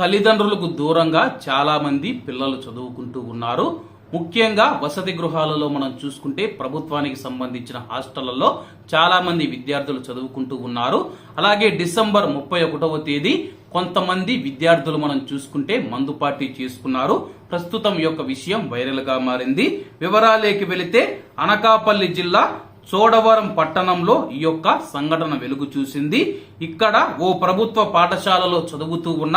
తల్లిదండ్రులకు దూరంగా చాలా మంది పిల్లలు చదువుకుంటూ ఉన్నారు. ముఖ్యంగా వసతి గృహాలలో మనం చూసుకుంటే ప్రభుత్వానికి సంబంధించిన హాస్టళ్ళలో చాలా మంది విద్యార్థులు చదువుకుంటూ ఉన్నారు. అలాగే డిసెంబర్ ముప్పై ఒకటవ తేదీ కొంతమంది విద్యార్థులు మనం చూసుకుంటే మందు పార్టీ చేసుకున్నారు. ప్రస్తుతం యొక్క విషయం వైరల్గా మారింది. వివరాలేకి వెళితే అనకాపల్లి జిల్లా చోడవరం పట్టణంలో ఈ యొక్క సంఘటన వెలుగు చూసింది. ఇక్కడ ఓ ప్రభుత్వ పాఠశాలలో చదువుతూ ఉన్న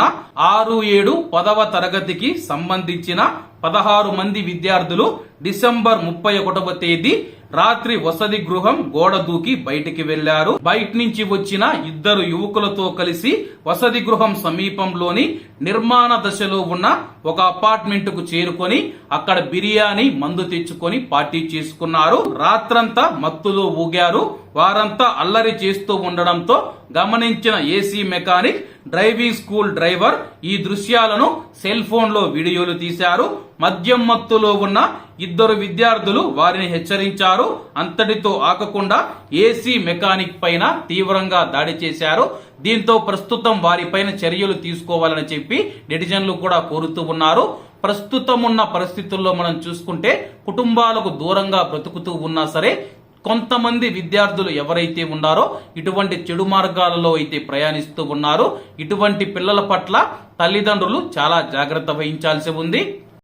ఆరు ఏడు పదవ తరగతికి సంబంధించిన పదహారు మంది విద్యార్థులు డిసెంబర్ ముప్పై ఒకటవ తేదీ రాత్రి వసతి గృహం గోడ దూకి బయటికి వెళ్ళారు బయట నుంచి వచ్చిన ఇద్దరు యువకులతో కలిసి వసతి గృహం సమీపంలోని నిర్మాణ దశలో ఉన్న ఒక అపార్ట్మెంట్కు చేరుకొని అక్కడ బిర్యానీ మందు తెచ్చుకొని పార్టీ చేసుకున్నారు. రాత్రంతా మత్తులో ఊగారు. వారంతా అల్లరి చేస్తూ ఉండడంతో గమనించిన AC mechanic driving school driver ఈ దృశ్యాలను సెల్ ఫోన్లో వీడియోలు తీశారు. మద్యం మత్తులో ఉన్న ఇద్దరు విద్యార్థులు వారిని హెచ్చరించారు. అంతటితో ఆకకుండా ఏసీ మెకానిక్ పైన తీవ్రంగా దాడి చేశారు. దీంతో ప్రస్తుతం వారిపైన చర్యలు తీసుకోవాలని చెప్పి నెటిజన్లు కూడా కోరుతూ ఉన్నారు. ప్రస్తుతం ఉన్న పరిస్థితుల్లో మనం చూసుకుంటే కుటుంబాలకు దూరంగా బ్రతుకుతూ ఉన్నా సరే కొంతమంది విద్యార్థులు ఎవరైతే ఉన్నారో ఇటువంటి చెడు మార్గాలలో అయితే ప్రయాణిస్తూ ఉన్నారో. ఇటువంటి పిల్లల పట్ల తల్లిదండ్రులు చాలా జాగ్రత్త వహించాల్సి ఉంది.